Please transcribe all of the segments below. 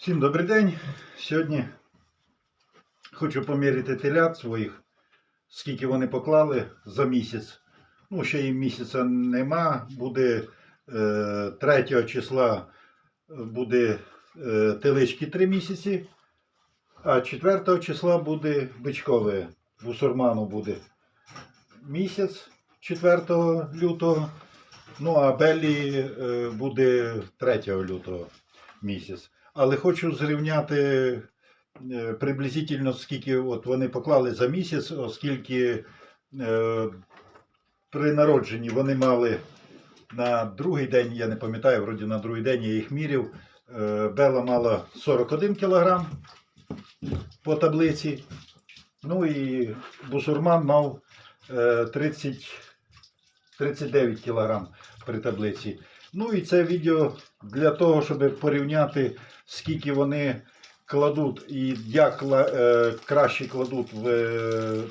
Всім добрий день. Сьогодні хочу поміряти телят своїх, скільки вони поклали за місяць. Ну, ще їм місяця нема. Буде е, 3 числа буде е, телички 3 місяці, а 4 числа буде бичкове. Бусурману буде місяць 4 лютого. Ну а Беллі е, буде 3 лютого місяць. Але хочу зрівняти е, приблизительно, скільки от вони поклали за місяць, оскільки е, при народженні вони мали на другий день, я не пам'ятаю, вроді на другий день я їх міряв. Е, Бела мала 41 кг по таблиці. Ну і бусурман мав е, 30, 39 кг при таблиці. Ну і це відео для того, щоб порівняти, скільки вони кладуть і як е, краще кладуть в, е,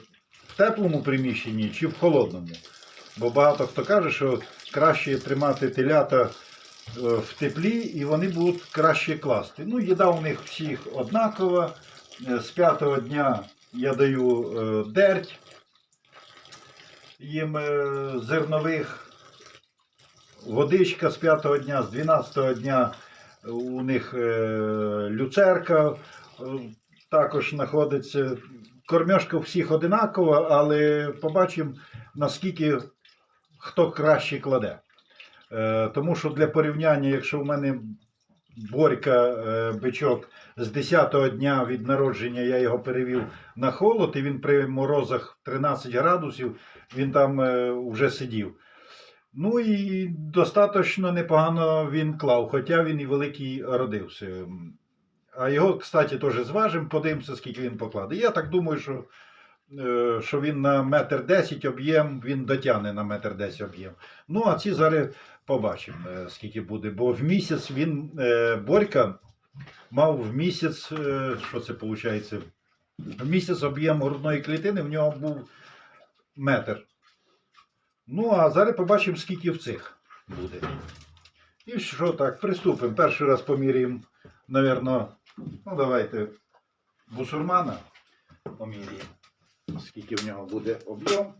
теплому приміщенні чи в холодному. Бо багато хто каже, що краще тримати телята е, в теплі і вони будуть краще класти. Ну, їда у них всіх однакова. З п'ятого дня я даю дерть їм зернових водичка з п'ятого дня, з 12 дня у них е, люцерка е, також знаходиться. Кормежка всіх одинакова, але побачимо, наскільки хто краще кладе. Е, тому що для порівняння, якщо в мене Борька е, бичок з 10-го дня від народження я його перевів на холод, і він при морозах 13 градусів, він там е, вже сидів. Ну і достатньо непогано він клав, хоча він і великий родився. А його, кстати, теж зважимо, подивимося, скільки він покладе. Я так думаю, що, е, що він на метр десять об'єм, він дотягне на метр десять об'єм. Ну, а ці зараз побачимо, е, скільки буде. Бо в місяць він, е, Борька, мав в місяць, що це виходить? В місяць об'єм грудної клітини в нього був метр. Ну, а зараз побачимо, скільки в цих буде. І що так, приступимо. Перший раз поміряємо, напевно, ну давайте бусурмана поміряємо, скільки в нього буде об'єм.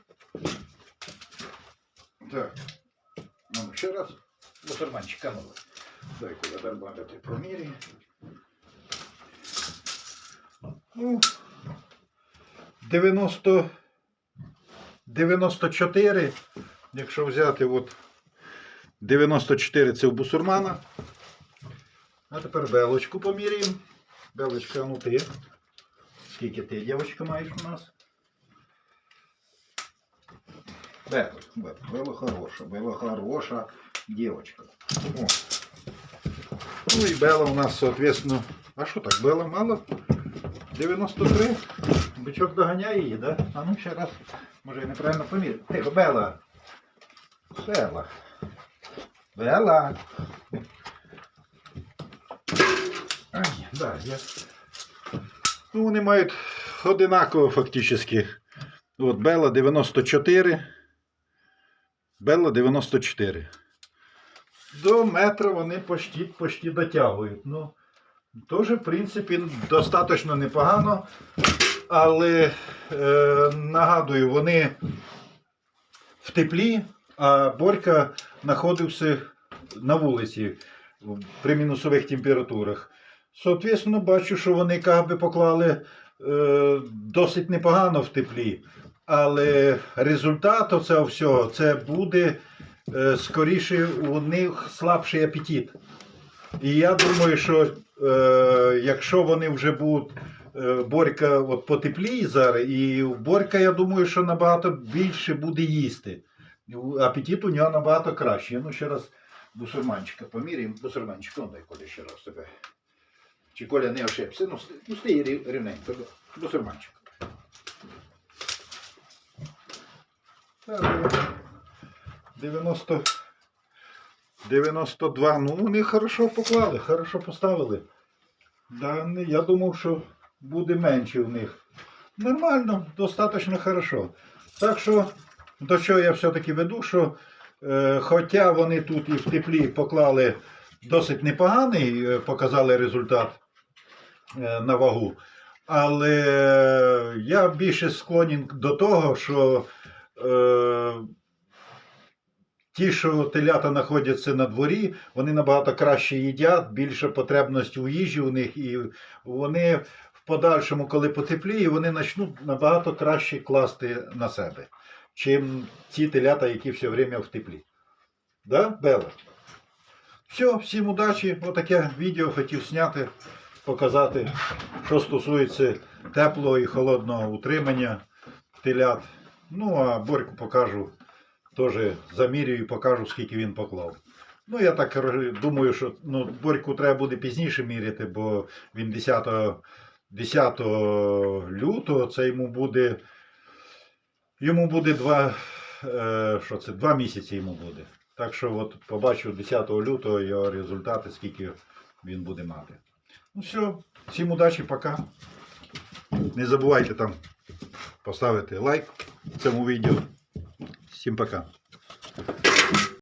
Так. Ну, ще раз. Бусурманчика ну. Дай куди добавити проміряємо. Ну, 90 94, якщо взяти от 94 це в бусурмана. А тепер белочку поміряємо. Белочка, ну ти. Скільки ти, дівчинка, маєш у нас? Бела, Бела хороша, Бела хороша дівчинка. О. Ну і Бела у нас, соответственно. А що так, Бела мало? 93. Бичок доганяє її, да? А ну ще раз. Може я неправильно поміряю. Тихо, Бела. Бела. Бела. Ай, да, я... Ну, вони мають одинаково фактично. От Бела 94. Бела 94. До метра вони почти, почти дотягують. Ну, теж, в принципі, достатньо непогано. Але е, нагадую, вони в теплі, а Борька знаходився на вулиці при мінусових температурах. Соответственно, бачу, що вони би поклали е, досить непогано в теплі. Але результат оцього всього це буде е, скоріше у них слабший апетит. І я думаю, що е, якщо вони вже будуть Борька от потепліє зараз, і Борька, я думаю, що набагато більше буде їсти. Апетит у нього набагато краще. Ну, ще раз бусурманчика поміряємо. Бусурманчика, ну дай Коля ще раз тебе. Чи Коля не ошибся? Ну, ну стій рів- рівненько. Бусурманчик. Так, 90, 92. Ну, вони хорошо поклали, хорошо поставили. Да, я думав, що буде менше в них. Нормально, достатньо хорошо. Так що, до чого я все-таки веду, що е, хоча вони тут і в теплі поклали досить непоганий, е, показали результат, е, на вагу. Але я більше склонен до того, що е, ті, що телята знаходяться на дворі, вони набагато краще їдять, більше потребність у їжі у них, і вони подальшому, коли потепліє, вони почнуть набагато краще класти на себе, чим ті телята, які все время в теплі. Да, Бела? Все, всім удачі. Отаке відео хотів зняти, показати, що стосується теплого і холодного утримання телят. Ну, а Борьку покажу, теж замірюю і покажу, скільки він поклав. Ну, я так думаю, що ну, Борьку треба буде пізніше міряти, бо він 10, 10 лютого, це йому буде. Йому буде два, е, що це, два місяці йому буде. Так що от побачу 10 лютого його результати, скільки він буде мати. Ну все, всім удачі, пока. Не забувайте там поставити лайк цьому відео. Всім пока.